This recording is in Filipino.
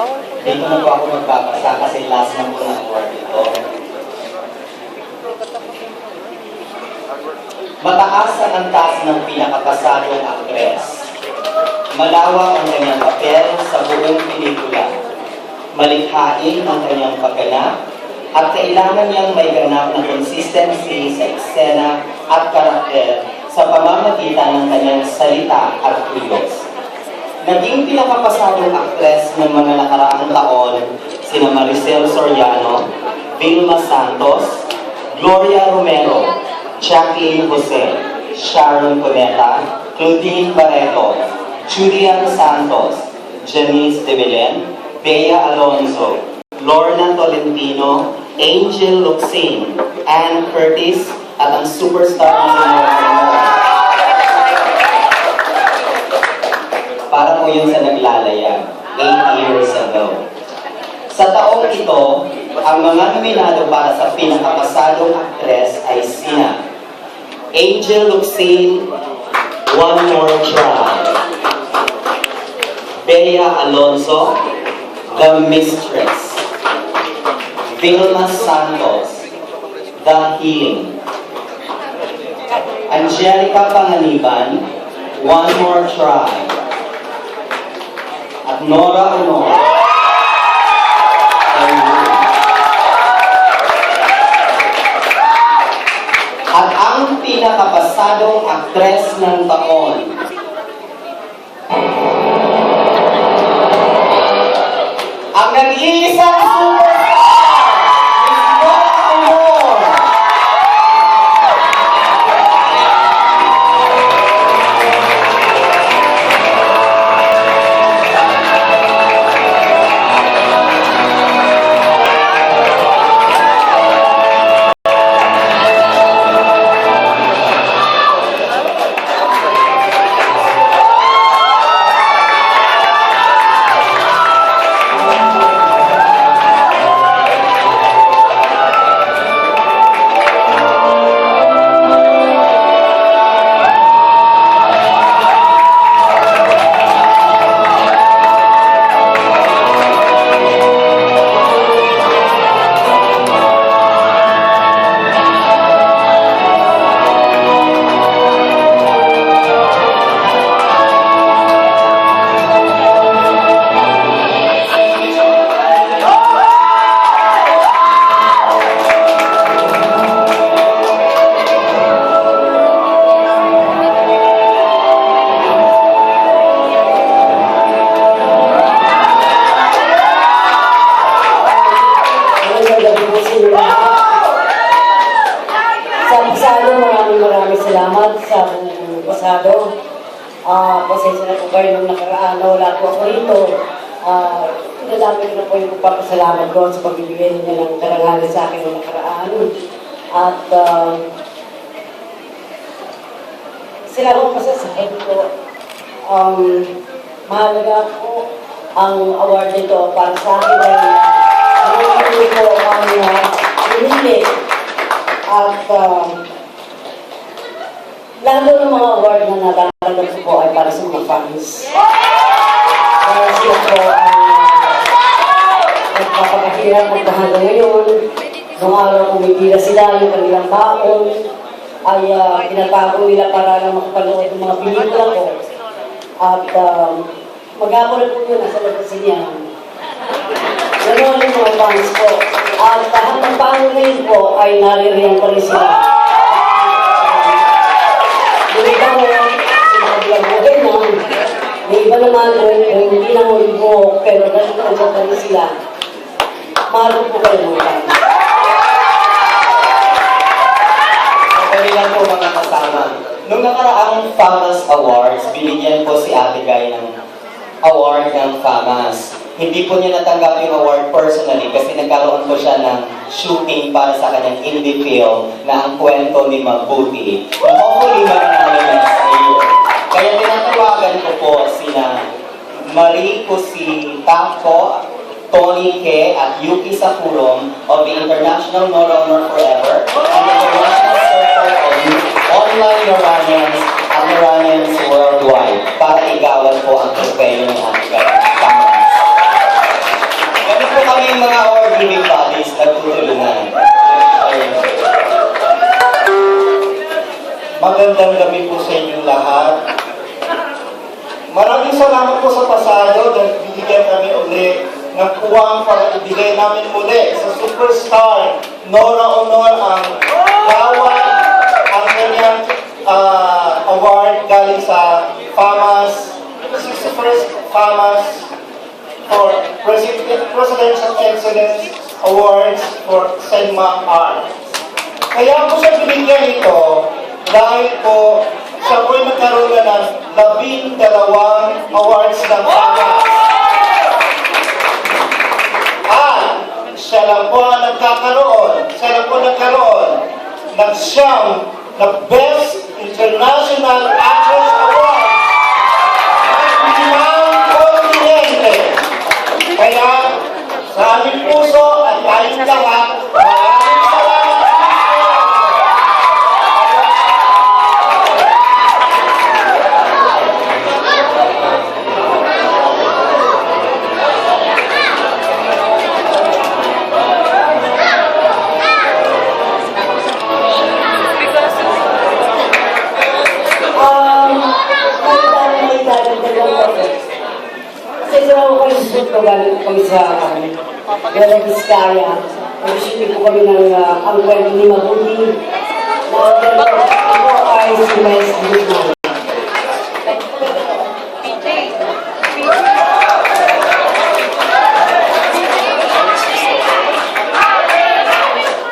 Dito na po ako magpapasa kasi last na po ng award ito. Mataas ang antas ng pinakapasadong aktres. Malawak ang kanyang papel sa buong pelikula. Malikhain ang kanyang pagganap at kailangan niyang may ganap na consistency sa eksena at karakter sa pamamagitan ng kanyang salita at kilos. Naging pinakapasadong aktres ng mga nakaraang taon sina Maricel Soriano, Vilma Santos, Gloria Romero, Jacqueline Jose, Sharon Cuneta, Claudine Barreto, Julian Santos, Janice De Belen, Bea Alonso, Lorna Tolentino, Angel Luxin, Ann Curtis, at ang superstar na si po yun sa naglalaya, 8 years ago. Sa taong ito, ang mga nominado para sa pinakapasadong aktres ay sina Angel Luxin, One More Try, Bea Alonso, The Mistress, Vilma Santos, The Healing, Angelica Panganiban, One More Try, at Nora Honor. At ang pinakapasadong aktres ng taon. Ang nag-iisang superstar, pasado. Ah, pasensya na po kayo nung nakaraan na wala po ako rito. Ah, Pinadami ko na po yung pagpapasalamat ko sa pagbibigay niya ng karangalan sa akin nung nakaraan. At ah, sila ko masasabi ko, um, mahalaga po ang award nito para sa akin dahil Nandito ko ang uh, pinili at uh, lalo ng mga award na natatanggap ko po ay para sa mga fans. Kaya sila po ang nagpapakahirap hanggang ngayon. Nung araw kumipila sila, yung kanilang baon ay uh, pinatago nila para lang makapanood ng mga pelikula ko. At uh, mag-ako na po yun nasa labas niya. Ganoon yung mga fans ko. At hanggang paano ngayon po ay naririyan pa rin sila. Yung iba mo, sinabi ko din na, may iba naman kung, hindi na mo ibo, pero nanonood pa rin sila. Mahal ko po kayo fans. Okay lang po mga kasama. Nung nakaraang FAMAS Awards, binigyan po si Ate Guy ng award ng FAMAS. Hindi po niya natanggap yung award personally kasi nagkaroon po siya ng shooting para sa kanyang indie film na ang kwento ni Mabuti. Na hopefully mananalo next year. Marie Kusi Pampo, Tony K. at Yuki Sakurom of the International Norunner Forever and the International Circle of Online Noranians at Noranians Worldwide para igawan po ang tropeyo ng aming Kami po kami mga ordinary bodies na tutulungan. Magandang gabi po sa inyong lahat. Maraming salamat po sa pasado dahil binigyan kami uli ng puwang para ibigay namin muli sa superstar Nora Honor ang bawat ang kanyang ah, award galing sa FAMAS 61st FAMAS for President, Presidential Excellence Awards for Senma Art. Kaya po siya binigyan ito dahil po siya po'y nagkaroon na ng labing dalawang awards ng FAMAS. At siya lang po ang nagkakaroon, siya lang po nagkaroon ng siyam na Best International Actress ako galing ko kami sa Bella Vizcaya. Nag-shooting ko kami ng uh, ang kwento ni Mabuti. Na ang kwento ko ay si Miles